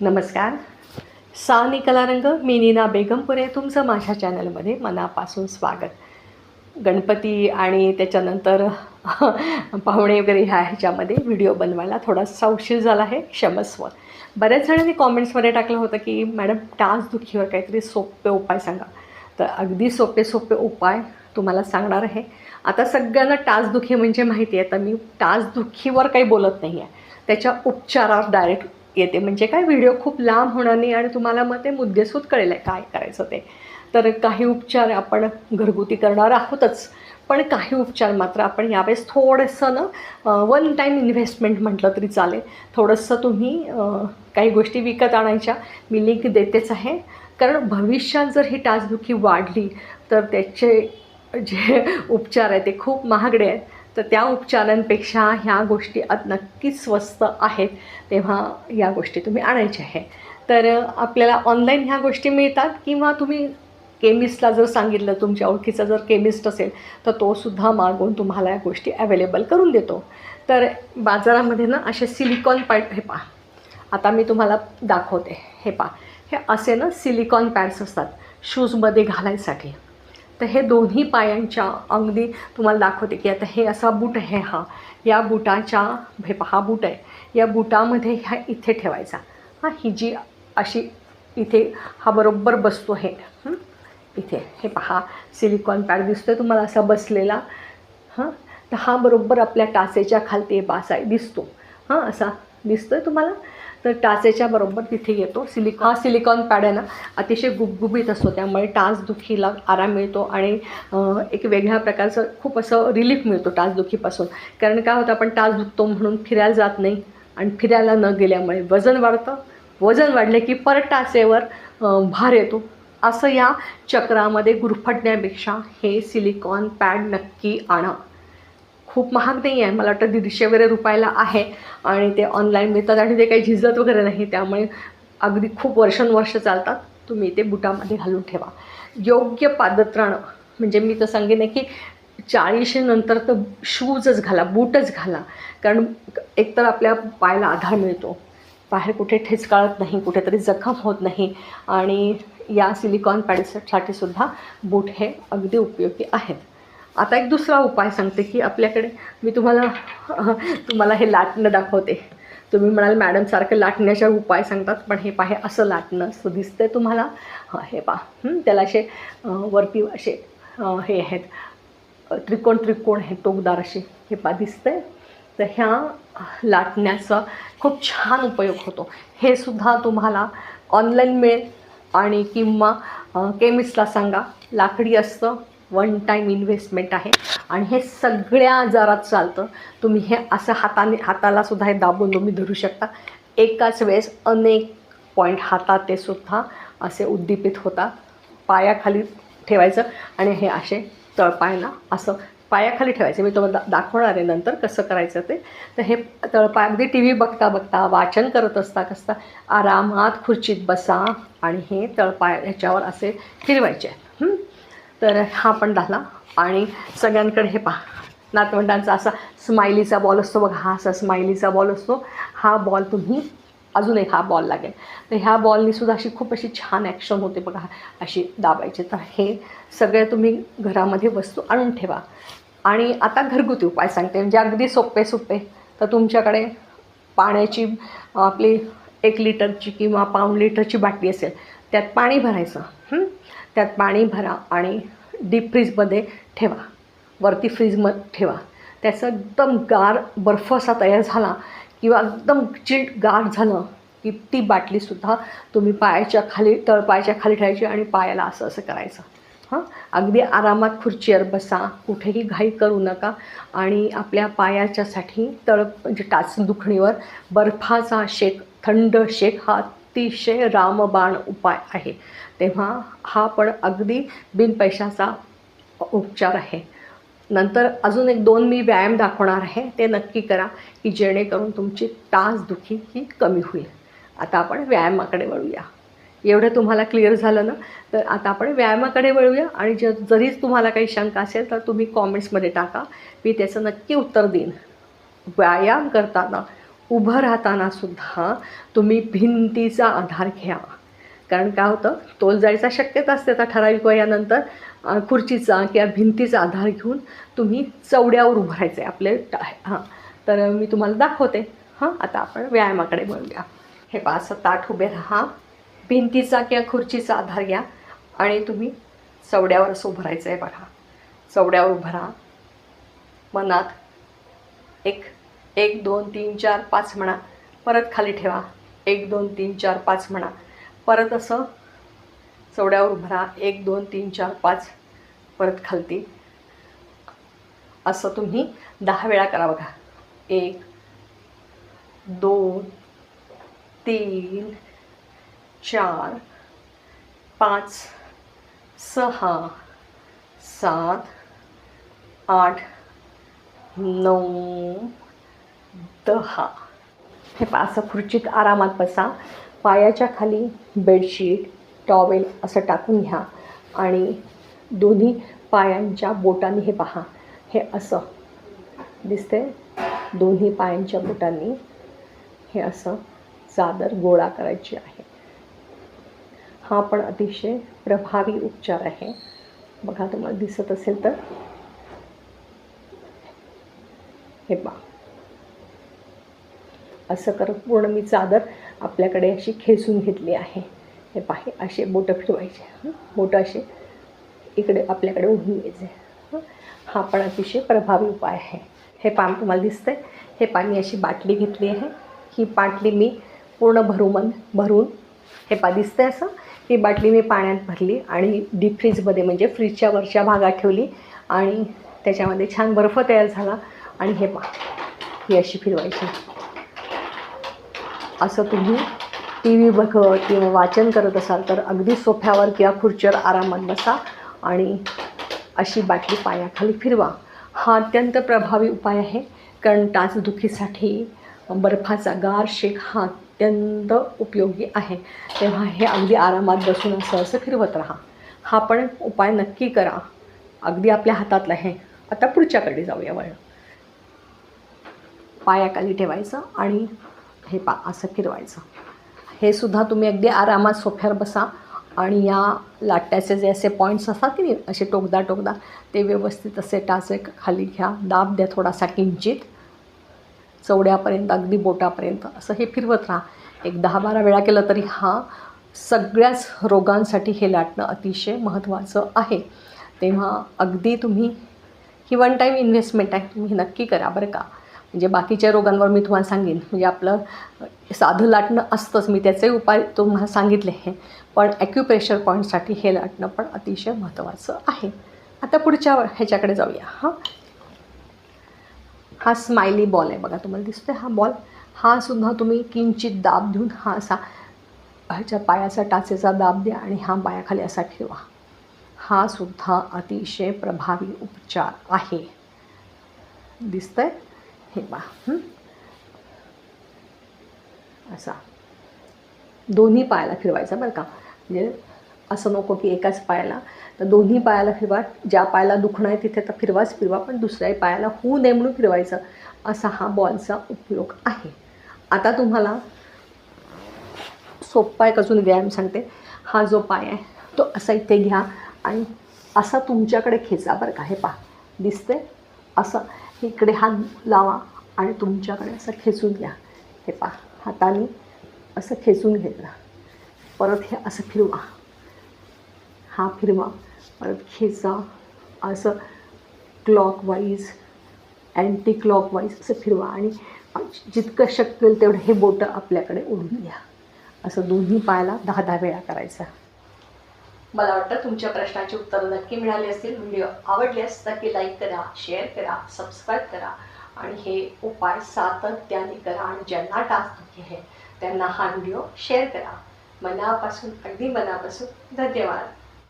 नमस्कार. सानी कलारंग मी नीना बेगमपुरे तुमचं माझ्या चॅनलमध्ये मनापासून स्वागत. गणपती आणि त्याच्यानंतर पाहुणे वगैरे ह्या ह्याच्यामध्ये व्हिडिओ बनवायला थोडासा उशीर झाला आहे क्षमस्व. बऱ्याच जणांनी कॉमेंट्समध्ये टाकलं होतं की मॅडम टाचदुखीवर काहीतरी सोपे उपाय सांगा. तर अगदी सोपे सोपे उपाय तुम्हाला सांगणार आहे. आता सगळ्यांना टासदुखी म्हणजे माहिती आहे तर मी टाचदुखीवर काही बोलत नाही आहे त्याच्या उपचारावर डायरेक्ट येते. म्हणजे काय व्हिडिओ खूप लांब होणार नाही आणि तुम्हाला मग ते मुद्देसूद कळेल आहे काय करायचं ते. तर काही उपचार आपण घरगुती करणार आहोतच. पण काही उपचार मात्र आपण यावेळेस थोडंसं ना वन टाईम इन्व्हेस्टमेंट म्हटलं तरी चालेल. थोडंसं तुम्ही काही गोष्टी विकत आणायच्या. मी लिंक देतेच आहे. कारण भविष्यात जर ही टाचदुखी वाढली तर त्याचे जे उपचार आहेत ते खूप महागडे आहेत. तर त्या उपचारांपेक्षा ह्या गोष्टी आत नक्कीच स्वस्त आहेत तेव्हा या गोष्टी तुम्ही आणायच्या आहे तर आपल्याला ऑनलाईन ह्या गोष्टी मिळतात किंवा तुम्ही केमिस्टला जर सांगितलं तुमच्या ओळखीचा जर केमिस्ट असेल तर तोसुद्धा मागवून तुम्हाला या गोष्टी अवेलेबल करून देतो. तर बाजारामध्ये ना असे सिलिकॉन पॅड हे पहा. आता मी तुम्हाला दाखवते. हे पहा. हे असे ना सिलिकॉन पॅड्स असतात शूजमध्ये घालायसाठी. तर हे दोन्ही पायांच्या अगदी तुम्हाला दाखवते की आता हे असा बूट आहे हा. या बुटाच्या हे पहा हा बूट आहे. या बुटामध्ये ह्या इथे ठेवायचा. हां ही जी अशी इथे हा बरोबर बसतो हे. इथे हे पहा सिलिकॉन पॅड दिसतो आहे तुम्हाला असा बसलेला. हां? तर हा बरोबर आपल्या टाचेच्या खालती बासा दिसतो. हां असा दिसतो आहे तुम्हाला. तर टाचेच्या बरोबर तिथे येतो. सिलिकॉन हा सिलिकॉन पॅड आहे ना अतिशय गुबगुबीत असतो. त्यामुळे टाचदुखीला आराम मिळतो आणि एक वेगळ्या प्रकारचं खूप असं रिलीफ मिळतो टाचदुखीपासून कारण काय होतं आपण टाच दुखतो म्हणून फिरायला जात नाही आणि फिरायला न गेल्यामुळे वजन वाढतं. वजन वाढले की परत टाचेवर भार येतो. असं या चक्रामध्ये गुरफटण्यापेक्षा हे सिलिकॉन पॅड नक्की आणा. खूप महाग नाही आहे. मला वाटतं दीडशे वगैरे रुपयाला आहे. आणि ते ऑनलाईन मिळतात आणि ते काही झिजत वगैरे नाही. त्यामुळे अगदी खूप वर्षानुवर्ष चालतात. तुम्ही ते बुटामध्ये घालून ठेवा. योग्य पादत्राणं म्हणजे मी तर सांगेन आहे की चाळीशीनंतर तर शूजच घाला बूटच घाला. कारण एकतर आपल्या पायाला आधार मिळतो. बाहेर कुठे ठेचकाळत नाही कुठेतरी जखम होत नाही. आणि या सिलिकॉन पॅडसाठी सुद्धा बूट हे अगदी उपयोगी आहेत. आता एक दुसरा उपाय सांगते की आपल्याकडे मी तुम्हाला तुम्हाला हे लाटणं दाखवते. तुम्ही म्हणाल मॅडम सारखं लाटण्याच्या उपाय सांगतात पण हे पाहे असं लाटणं असं दिसतंय तुम्हाला. हां हे पहा. त्याला असे वरती असे हे आहेत. त्रिकोण त्रिकोण हे टोकदार असे हे पा दिसतंय. तर ह्या लाटण्याचा खूप छान उपयोग होतो. हे सुद्धा तुम्हाला ऑनलाईन मिळेल आणि किंवा केमिस्टला सांगा लाकडी असतं वन टाईम इन्व्हेस्टमेंट आहे. आणि हे सगळ्या आजारात चालतं. तुम्ही हे असं हाताने हातालासुद्धा हे दाबून तुम्ही धरू शकता. एकाच वेळेस अनेक पॉईंट हातात ते सुद्धा असे उद्दीपित होतात. पायाखाली ठेवायचं आणि हे असे तळपायला असं पायाखाली ठेवायचं. मी तुम्हाला दा दाखवणार आहे नंतर कसं करायचं ते. तर हे तळपाय अगदी टी व्ही बघता बघता वाचन करत असता कसता आरामात खुर्चीत बसा आणि हे तळपाय ह्याच्यावर असे फिरवायचे. तर हा पण झाला. आणि सगळ्यांकडे हे पहा. नातवंडांचा असा स्माइलीचा बॉल असतो बघा. हा असा स्माइलीचा बॉल असतो. हा बॉल तुम्ही अजून एक हा बॉल लागेल. तर ह्या बॉलनी सुद्धा अशी खूप अशी छान ॲक्शन होते बघा. अशी दाबायची. तर हे सगळे तुम्ही घरामध्ये वस्तू आणून ठेवा. आणि आता घरगुती उपाय सांगते. म्हणजे अगदी सोपे सोपे. तर तुमच्याकडे पाण्याची आपली एक लिटरची किंवा पाऊण लिटरची बाटली असेल त्यात पाणी भरायचं. त्यात पाणी भरा आणि डीप फ्रीजमध्ये ठेवा. वरती फ्रीजमध्ये ठेवा. त्याचं एकदम गार बर्फ असा तयार झाला किंवा एकदम चिल्ड गार झालं की ती बाटलीसुद्धा तुम्ही पायाच्या खाली तळपायाच्या खाली ठेवायची आणि पायाला असं असं करायचं. हां? अगदी आरामात खुर्चीवर बसा. कुठेही घाई करू नका. आणि आपल्या पायाच्यासाठी तळ म्हणजे टाच दुखणीवर बर्फाचा शेक थंड शेक हा अतिशय रामबाण उपाय आहे. तेव्हा हा पण अगदी बिनपैशाचा उपचार आहे. नंतर अजून एक दोन मी व्यायाम दाखवणार आहे. ते नक्की करा की जेणेकरून तुमची तासदुखी ही कमी होईल. आता आपण व्यायामाकडे वळूया. एवढं तुम्हाला क्लिअर झालं ना? तर आता आपण व्यायामाकडे वळूया आणि ज जरीच तुम्हाला काही शंका असेल तर तुम्ही कॉमेंट्समध्ये टाका. मी त्याचं नक्की उत्तर देईन. व्यायाम करताना उभं राहताना सुद्धा तुम्ही भिंतीचा आधार घ्या. कारण काय होतं? तोल जायचा शक्यता असते आता ठराविक वयानंतर. खुर्चीचा किंवा भिंतीचा आधार घेऊन तुम्ही चवड्यावर उभं राहायचं आहे आपले हां. तर मी तुम्हाला दाखवते. हां आता आपण व्यायामाकडे वळूया. हे पहा असं ताठ उभे राहा. भिंतीचा किंवा खुर्चीचा आधार घ्या. आणि तुम्ही चवड्यावर असं उभं राहायचं आहे बघा. चवड्यावर उभं राहा. मनात एक एक दोन तीन चार पाच म्हणा. परत खाली ठेवा. एक दोन तीन चार पाच म्हणा. परत असं चवड्यावर उभं राहा. एक दोन तीन चार पाच. परत खालती. असं तुम्ही दहा वेळा करा बघा. एक दोन तीन चार पाच सहा सात आठ नऊ दहा हे. पहा असं खुर्चीत आरामात बसा. पायाच्या खाली बेडशीट टॉवेल असं टाकून घ्या. आणि दोन्ही पायांच्या बोटांनी हे पहा. हे असं दिसते दोन्ही पायांच्या बोटांनी हे असं चादर गोळा करायची आहे. हा पण अतिशय प्रभावी उपचार आहे. बघा तुम्हाला दिसत असेल तर. हे पहा. असं करत पूर्ण मी चादर आपल्याकडे अशी खेचून घेतली आहे. हे पाहे असे बोटं फिरवायचे. बोटं असे इकडे आपल्याकडे ओढून घ्यायचे हा? पण अतिशय प्रभावी उपाय आहे. हे पान तुम्हाला दिसतं आहे हे पाणी अशी बाटली घेतली आहे. ही बाटली मी पूर्ण भरून भरून हे पा दिसतंय असं? ही बाटली मी पाण्यात भरली आणि डीप फ्रीजमध्ये म्हणजे फ्रीजच्या वरच्या भागात ठेवली आणि त्याच्यामध्ये छान बर्फ तयार झाला आणि हे पा ही अशी फिरवायची. असं तुम्ही टी व्ही बघत किंवा वाचन करत असाल तर अगदी सोफ्यावर किंवा खुर्चीवर आरामात बसा आणि अशी बाटली पायाखाली फिरवा. हा अत्यंत प्रभावी उपाय आहे कारण टाचदुखीसाठी बर्फाचा गार शेक हा अत्यंत उपयोगी आहे. तेव्हा हे अगदी आरामात बसून असं असं फिरवत राहा. हा पण उपाय नक्की करा. अगदी आपल्या हातातला आहे. आता पुढच्याकडे जाऊया वळ पायाखाली ठेवायचं आणि हे पा असं फिरवायचं. हे सुद्धा तुम्ही अगदी आरामात सोफ्यावर बसा आणि या लाट्याचे जे असे पॉईंट्स असतात की नाही असे टोकदा टोकदा ते व्यवस्थित असे टाचे खाली घ्या दाब द्या थोडासा किंचित. चवड्यापर्यंत अगदी बोटापर्यंत असं हे फिरवत राहा. एक दहा बारा वेळा केलं तरी हा सगळ्याच रोगांसाठी हे लाटणं अतिशय महत्त्वाचं आहे. तेव्हा अगदी तुम्ही ही वन टाईम इन्व्हेस्टमेंट आहे तुम्ही नक्की करा बरं का. म्हणजे बाकीच्या रोगांवर मी तुम्हाला सांगेन. म्हणजे आपलं साधं लाटणं असतंच. मी त्याचे उपाय तुम्हाला सांगितले आहे पण ॲक्युप्रेशर पॉईंटसाठी हे लाटणं पण अतिशय महत्त्वाचं आहे. आता पुढच्या ह्याच्याकडे जाऊया. हां. हा स्माइली बॉल आहे बघा तुम्हाला दिसतोय हा बॉल हा सुद्धा तुम्ही किंचित दाब देऊन हा असा ह्याच्या पायाचा टाचेचा दाब द्या आणि हा पायाखाली असा ठेवा. हा सुद्धा अतिशय प्रभावी उपचार आहे. दिसतंय? हे पहा. असा. दोन्ही पायाला फिरवायचा बरं का. म्हणजे असं नको की एकाच पायाला. तर दोन्ही पायाला फिरवा. ज्या पायाला दुखणं आहे तिथे तर फिरवाच फिरवा पण दुसऱ्याही पायाला होऊ नये म्हणून फिरवायचं. असा हा बॉलचा उपयोग आहे. आता तुम्हाला सोप्पा एक अजून व्यायाम सांगते? हा जो पाय आहे तो असा इथे घ्या आणि असा तुमच्याकडे खेचा बरं का. हे पहा. दिसते असं. इकडे हात लावा. आणि तुमच्याकडे असं खेचून घ्या. हे पहा हाताने असं खेचून घेतलं परत हे असं फिरवा. हा फिरवा. परत खेचा. असं क्लॉकवाईज अँटी क्लॉकवाईज असं फिरवा. आणि जितकं शक्य होईल तेवढं हे बोटं आपल्याकडे ओढून घ्या. असं दोन्ही पायाला दहा दहा वेळा करायचं. मला वाटतं तुमच्या प्रश्नाची उत्तरं नक्की मिळाली असतील व्हिडिओ आवडल्यास नक्की लाईक करा शेअर करा सबस्क्राईब करा. आणि हे उपाय सातत्याने करा आणि ज्यांना टास्क दुखी आहे त्यांना हा व्हिडिओ शेअर करा. मनापासून अगदी मनापासून धन्यवाद.